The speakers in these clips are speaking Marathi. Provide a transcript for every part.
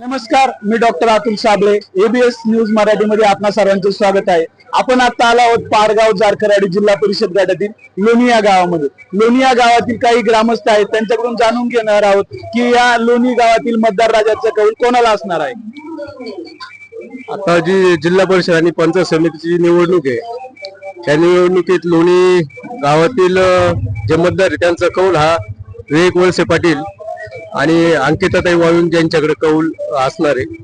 नमस्कार मी doctor Atul Sabale ABS news मराठीमध्ये आपणा सर्वांचं स्वागत आहे. आपण आता आलो आहोत पारगाव जारखराडी जिल्हा परिषद गटातील लोणी या गावामध्ये. लोणी या गावातील काही ग्रामस्थ आहेत त्यांच्याकडून जाणून घेणार आहोत की या लोणी गावातील मतदार राजाचा कौल कोणाला असणार आहे? आता जी जिल्हा परिषद आणि पंचायत समितीची निवडणूक आहे त्या निवडणुकीत लोणी गावातील जे मतदार आहे त्यांचा कौल हा विवेक वळसे पाटील आणि अंकिताताई वाळून यांच्याकडे कौल असणार आहे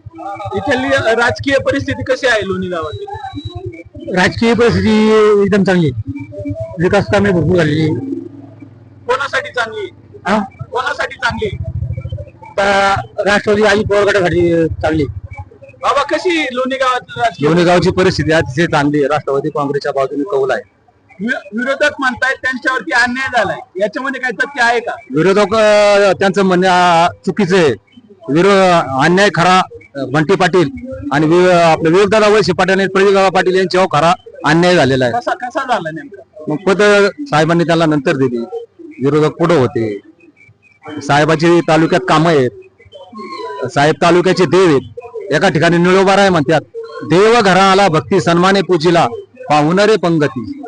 इथली राजकीय परिस्थिती कशी आहे लोणी गावातील राजकीय परिस्थिती एकदम चांगली आहे. विकास कामे भरपूर झालेली आहे. कोणासाठी चांगली हा? कोणासाठी चांगली आता राष्ट्रवादी आणि पवार गटासाठी चांगली आहे. बाबा कशी लोणी राजकीय लोणी गावची परिस्थिती अतिशय चांगली आहे राष्ट्रवादी काँग्रेसच्या बाजूने कौल आहे विरोधक म्हणतायत त्यांच्यावरती अन्याय झालाय. याच्यामध्ये काही तथ्य आहे का? विरोधक अ, त्यांचं म्हणणे चुकीचं आहे. विरोध अन्याय खरा अ, बंटी पाटील आणि वि- आपले विवेकदादा वळसे पाटील आणि प्रदीपदादा पाटील यांच्यावर खरा अन्याय झालेला आहे. कसा कसा झाला नेमका? मग पद साहेबांनी त्याला नंतर दिली. विरोधक पुढे होते. साहेबाची तालुक्यात कामं आहेत. साहेब तालुक्याचे देव आहेत. एका ठिकाणी निळोबा आहे म्हणतात देव घरा आला भक्ती सन्माने पूजीला पाहुणारे पंगती.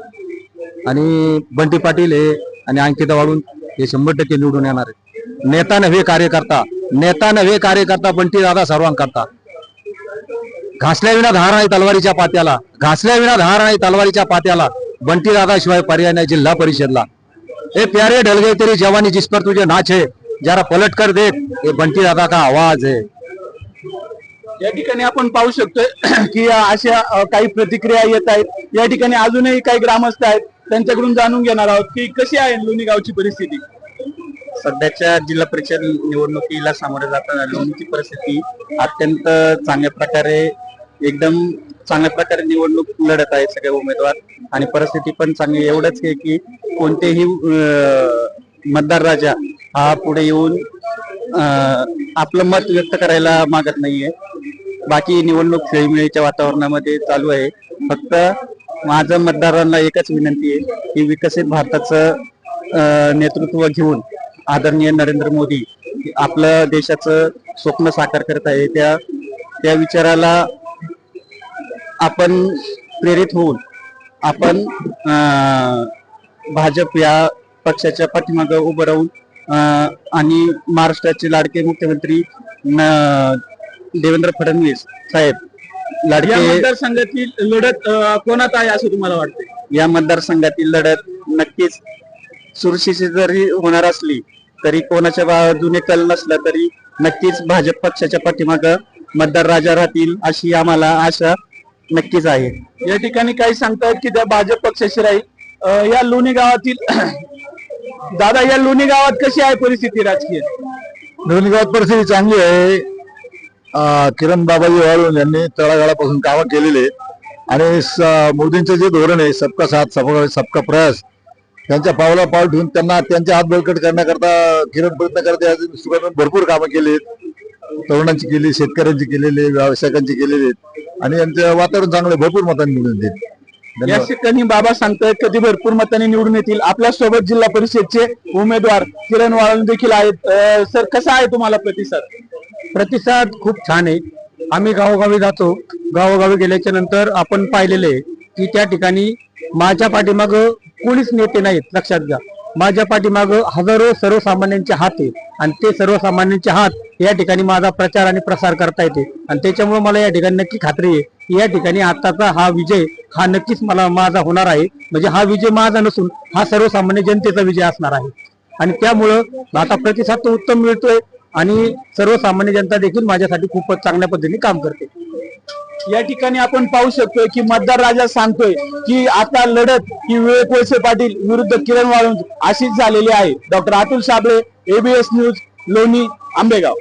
आणि बंटी पाटील हे आणि अंकिता वाळून हे शंभर टक्के निवडून येणार आहेत. नेता नव्हे कार्यकर्ता नेता नव्हे कार्यकर्ता बंटी दादा सर्वांकरता. घासल्या विना धार नाही तलवारीच्या पात्याला घासल्या विना धार नाही तलवारीच्या पात्याला बंटी दादा शिवाय पर्याय नाही जिल्हा परिषदला. हे प्यारे ढलगे तरी तेरी जवानी जिस पर तुझे नाच है जरा पलट कर देख हे बंटी दादा का आवाज आहे या ठिकाणी आपण पाहू शकतोय की अशा काही प्रतिक्रिया येत आहेत. या ठिकाणी अजूनही काही ग्रामस्थ आहेत. त्यांच्याकडून जाणून घेणार आहोत की कशी आहे लोणी गावची परिस्थिती? सध्याच्या जिल्हा परिषद निवडणुकीला सामोरे जाताना लोणीची परिस्थिती अत्यंत चांगल्या प्रकारे एकदम चांगल्या प्रकारे निवडणूक लढत आहे सगळे उमेदवार. आणि परिस्थिती पण चांगली एवढंच आहे की कोणतेही मतदार राजा हा पुढे येऊन आपलं मत व्यक्त करायला मागत नाहीये. बाकी निवडणूक खेळीमेळीच्या वातावरणामध्ये चालू आहे. फक्त माझं मतदारांना एकच विनंती आहे की विकसित भारताचं नेतृत्व घेऊन आदरणीय नरेंद्र मोदी आपलं देशाचं स्वप्न साकार करत आहे. त्या त्या विचाराला आपण प्रेरित होऊन आपण भाजप या पक्षाच्या पाठीमागं उभं राहून आणि महाराष्ट्राचे लाडके मुख्यमंत्री न- देवेंद्र फडणवीस साहेब या लाडके मतदारसंघातील लढत अ, कोणात आहे असं तुम्हाला वाटतंय? या मतदारसंघातील लढत नक्कीच चुरशीची जरी होणार असली तरी कोणाच्या बाजूने कल नसला तरी नक्कीच भाजप पक्षाच्या पाठीमाग मतदार राजा राहतील अशी आम्हाला आशा नक्कीच आहे. या ठिकाणी काही सांगतायत की त्या भाजप पक्षाशी राहील. अ, या लोणी गावातील दादा या लोणी गावात कशी आहे परिस्थिती राजकीय? दोन्ही गावात परिस्थिती चांगली आहे. किरण बाबाजी वाळून यांनी तळागाळापासून कामं केलेली आणि मोदींचं जे धोरण आहे सबका साथ सबका सबका प्रयास त्यांच्या पावला पाव ठेवून त्यांना त्यांचे हात बळकट करण्याकरता किरण प्रयत्न करते भरपूर कामं केली तरुणांची केली शेतकऱ्यांची केलेली व्यावसायिकांची केलेली आहेत. आणि यांचं वातावरण चांगलं भरपूर मतांनी निवडून देईल या ठिकाणी बाबा सांगतायत कधी भरपूर मतांनी निवडून येतील. आपल्यासोबत जिल्हा परिषदचे उमेदवार किरण वाळून देखील आहेत. सर कसा आहे तुम्हाला प्रतिसाद? प्रतिसाद खूप छान आहे. आम्ही गावोगावी जातो. गावोगावी गेल्याच्यानंतर आपण पाहिलेले आहे की त्या ठिकाणी माझ्या पाठीमाग कोणीच नेते नाहीत लक्षात घ्या. माझ्या पाठीमाग हजारो सर्वसामान्यांचे हात आहे आणि ते सर्वसामान्यांचे हात या ठिकाणी माझा प्रचार आणि प्रसार करता येते. आणि त्याच्यामुळे मला या ठिकाणी नक्की खात्री आहे की या ठिकाणी आताचा हा विजय हा नक्कीच मला माझा होणार आहे. म्हणजे हा विजय माझा नसून हा सर्वसामान्य जनतेचा विजय असणार आहे. आणि त्यामुळं आता प्रतिसाद तो उत्तम मिळतोय. आणि सर्वसामान्य जनता देखील माझ्यासाठी खूपच चांगल्या पद्धतीने काम करते. या ठिकाणी आपण पाहू शकतोय की मतदार राजा सांगतोय की आता लढत ही विवेक वळसे पाटील विरुद्ध किरण वाळुंज अशीच झालेली आहे. Doctor Atul Sabale ABS news Loni Ambegaon.